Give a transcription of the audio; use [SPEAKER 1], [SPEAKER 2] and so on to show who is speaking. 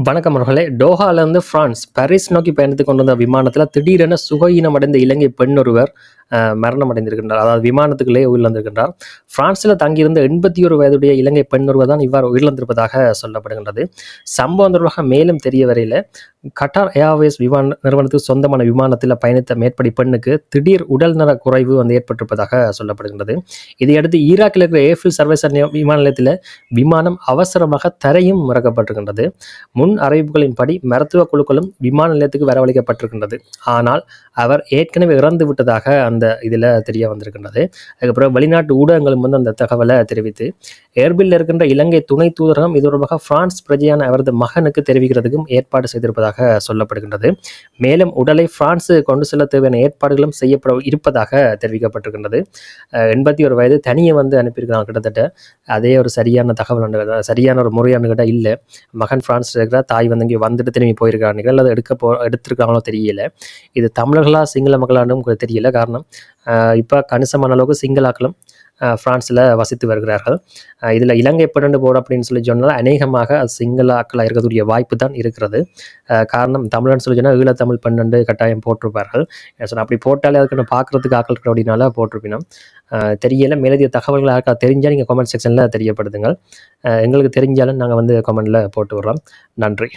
[SPEAKER 1] வணக்கம் அவர்களே. டோஹாலேருந்து France Paris நோக்கி பயணித்து கொண்டு வந்த விமானத்தில் திடீரென சுகயினம் அடைந்த இலங்கை பெண் ஒருவர் மரணம் அடைந்திருக்கின்றார் அதாவது விமானத்துக்குள்ளே உயிரிழந்திருக்கின்றார். பிரான்ஸில் தங்கியிருந்த எண்பத்தி ஒரு வயதுடைய இலங்கை பெண் ஒருவர் தான் இவ்வாறு உயிரிழந்திருப்பதாக சொல்லப்படுகின்றது. சம்பவம் தொடர்பாக மேலும் தெரிய வரையில் கட்டார் ஏர்வேஸ் விமான நிறுவனத்துக்கு சொந்தமான விமானத்தில் பயணித்த மேற்படி பெண்ணுக்கு திடீர் உடல்நல குறைவு வந்து ஏற்பட்டிருப்பதாக சொல்லப்படுகின்றது. இதையடுத்து ஈராக்கில் இருக்கிற ஏஃபில் சர்வீஸ் விமான நிலையத்தில் விமானம் அவசரமாக தரையும் இறக்கப்பட்டிருக்கின்றது. முன் அறிவிப்புகளின்படி மருத்துவ குழுக்களும் விமான நிலையத்துக்கு வரவழைக்கப்பட்டிருக்கின்றது. ஆனால் அவர் ஏற்கனவே இறந்து விட்டதாக அந்த இதில் தெரிய வந்திருக்கின்றது. அதுக்கப்புறம் வெளிநாட்டு ஊடகங்களும் வந்து அந்த தகவலை தெரிவித்து ஏர்பில் இருக்கின்ற இலங்கை துணை தூதரகம் இது தொடர்பாக பிரான்ஸ் பிரஜையான அவரது மகனுக்கு தெரிவிக்கிறதுக்கும் ஏற்பாடு செய்திருப்பதாக சொல்லப்படுகின்றது. மேலும் உடலை பிரான்ஸு கொண்டு செல்ல தேவையான ஏற்பாடுகளும் செய்யப்பட இருப்பதாக தெரிவிக்கப்பட்டிருக்கின்றது. எண்பத்தி ஒரு வயது தனியை வந்து அனுப்பியிருக்கிறாங்க கிட்டத்தட்ட அதே ஒரு சரியான தகவல் சரியான ஒரு முறையான கிட்ட இல்லை. மகன் பிரான்ஸ் இருக்கிற தாய் வந்து இங்கே வந்துட்டு திரும்பி போயிருக்காங்க. அல்லது எடுக்க போ எடுத்திருக்காங்களோ தெரியல. இது தமிழர்களா சிங்கள மக்களானும் தெரியல. காரணம் இப்போ கணிசமான அளவுக்கு சிங்களாக்களும் ஃப்ரான்ஸில் வசித்து வருகிறார்கள். இதில் இலங்கை பன்னெண்டு போர்டு அப்படின்னு சொல்லி சொன்னால் அநேகமாக அது சிங்களாக்களாக இருக்கக்கூடிய வாய்ப்பு தான் இருக்கிறது. காரணம் தமிழன்னு சொல்லி சொன்னால் ஈழத்தமிழ் பன்னெண்டு கட்டாயம் போட்டிருப்பார்கள். சொன்னால் அப்படி போட்டாலே அதுக்கு பார்க்குறதுக்கு ஆக்கள் இருக்கிற அப்படின்னால போட்டிருப்பினோம். தெரியலை தெரியல தகவல்கள் யாருக்கா தெரிஞ்சால் நீங்கள் கமெண்ட் செக்ஷனில் தெரியப்படுத்துங்கள். எங்களுக்கு தெரிஞ்சாலும் நாங்கள் வந்து கமெண்டில் போட்டு விடுறோம். நன்றி.